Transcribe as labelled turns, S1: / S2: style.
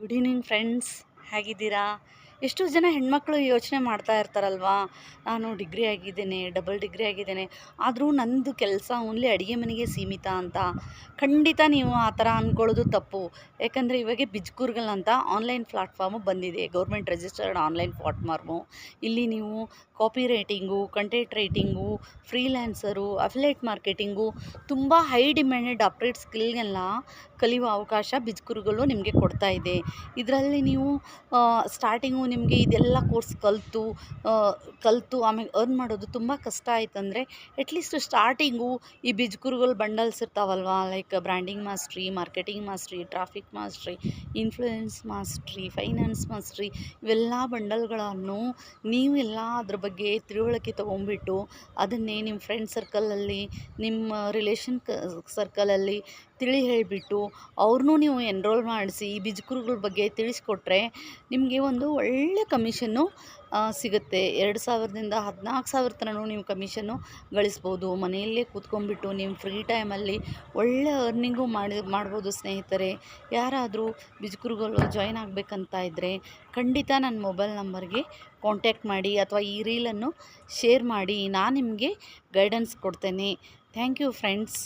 S1: Good evening friends ಹೇಗಿದ್ದೀರಾ? ಎಷ್ಟೋ ಜನ ಹೆಣ್ಮಕ್ಳು ಯೋಚನೆ ಮಾಡ್ತಾ ಇರ್ತಾರಲ್ವಾ, ನಾನು ಡಿಗ್ರಿ ಆಗಿದ್ದೇನೆ, ಡಬಲ್ ಡಿಗ್ರಿ ಆಗಿದ್ದೇನೆ, ಆದರೂ ನಂದು ಕೆಲಸ ಓನ್ಲಿ ಅಡುಗೆ ಮನೆಗೆ ಸೀಮಿತ ಅಂತ. ಖಂಡಿತ ನೀವು ಆ ಥರ ಅಂದ್ಕೊಳ್ಳೋದು ತಪ್ಪು. ಯಾಕಂದರೆ ಇವಾಗ ಬಿಜ್ಕೂರ್ಗಲ್ ಅಂತ ಆನ್ಲೈನ್ ಪ್ಲಾಟ್ಫಾರ್ಮು ಬಂದಿದೆ, ಗೌರ್ಮೆಂಟ್ ರಿಜಿಸ್ಟರ್ಡ್ ಆನ್ಲೈನ್ ಪ್ಲಾಟ್ಫಾರ್ಮು. ಇಲ್ಲಿ ನೀವು copy writing, content writing, freelancer, affiliate marketing, ತುಂಬ ಹೈ ಡಿಮ್ಯಾಂಡೆಡ್ ಅಪ್ರೇಟ್ ಸ್ಕಿಲ್ಗೆಲ್ಲ ಕಲಿಯುವ ಅವಕಾಶ ಬಿಜ್ಕೂರುಗಳು ನಿಮಗೆ ಕೊಡ್ತಾ ಇದೆ. ಇದರಲ್ಲಿ ನೀವು ಸ್ಟಾರ್ಟಿಂಗು ನಿಮಗೆ ಇದೆಲ್ಲ ಕೋರ್ಸ್ ಕಲಿತು ಕಲಿತು ಆಮೇಲೆ ಅರ್ನ್ ಮಾಡೋದು ತುಂಬ ಕಷ್ಟ ಆಯ್ತಂದರೆ ಅಟ್ಲೀಸ್ಟ್ ಸ್ಟಾರ್ಟಿಂಗು ಈ ಬಿಜ್ಕೂರುಗಳು bundles ಇರ್ತಾವಲ್ವ? Like branding mastery marketing mastery traffic mastery influence mastery finance mastery ಇವೆಲ್ಲ ಬಂಡಲ್ಗಳನ್ನು ನೀವು ಎಲ್ಲ ಅದ್ರ ಬಗ್ಗೆ ತಿಳುವಳಿಕೆ ತೊಗೊಂಬಿಟ್ಟು ಅದನ್ನೇ ನಿಮ್ಮ ಫ್ರೆಂಡ್ ಸರ್ಕಲಲ್ಲಿ ನಿಮ್ಮ ರಿಲೇಷನ್ ಕ ಸರ್ಕಲಲ್ಲಿ ತಿಳಿ ಹೇಳಿಬಿಟ್ಟು ಅವ್ರನ್ನೂ ನೀವು ಎನ್ರೋಲ್ ಮಾಡಿಸಿ ಈ ಬಿಜ್ಕುರುಗಳ ಬಗ್ಗೆ ತಿಳಿಸ್ಕೊಟ್ರೆ ನಿಮಗೆ ಒಂದು ಒಳ್ಳೆ ಕಮಿಷನ್ನು ಸಿಗುತ್ತೆ. ಎರಡು ಸಾವಿರದಿಂದ ಹದಿನಾಲ್ಕು ಸಾವಿರ ತನೂ ನೀವು ಕಮಿಷನ್ನು ಗಳಿಸ್ಬೋದು. ಮನೆಯಲ್ಲೇ ಕೂತ್ಕೊಂಡ್ಬಿಟ್ಟು ನಿಮ್ಮ ಫ್ರೀ ಟೈಮಲ್ಲಿ ಒಳ್ಳೆ ಅರ್ನಿಂಗು ಮಾಡಿ, ಮಾಡ್ಬೋದು ಸ್ನೇಹಿತರೆ. ಯಾರಾದರೂ ಬಿಜ್ಕುರುಗಳು ಜಾಯ್ನ್ ಆಗಬೇಕಂತ ಇದ್ದರೆ ಖಂಡಿತ ನನ್ನ ಮೊಬೈಲ್ ನಂಬರ್ಗೆ ಕಾಂಟ್ಯಾಕ್ಟ್ ಮಾಡಿ ಅಥವಾ ಈ ರೀಲನ್ನು ಶೇರ್ ಮಾಡಿ. ನಾನು ನಿಮಗೆ ಗೈಡೆನ್ಸ್ ಕೊಡ್ತೇನೆ. Thank you friends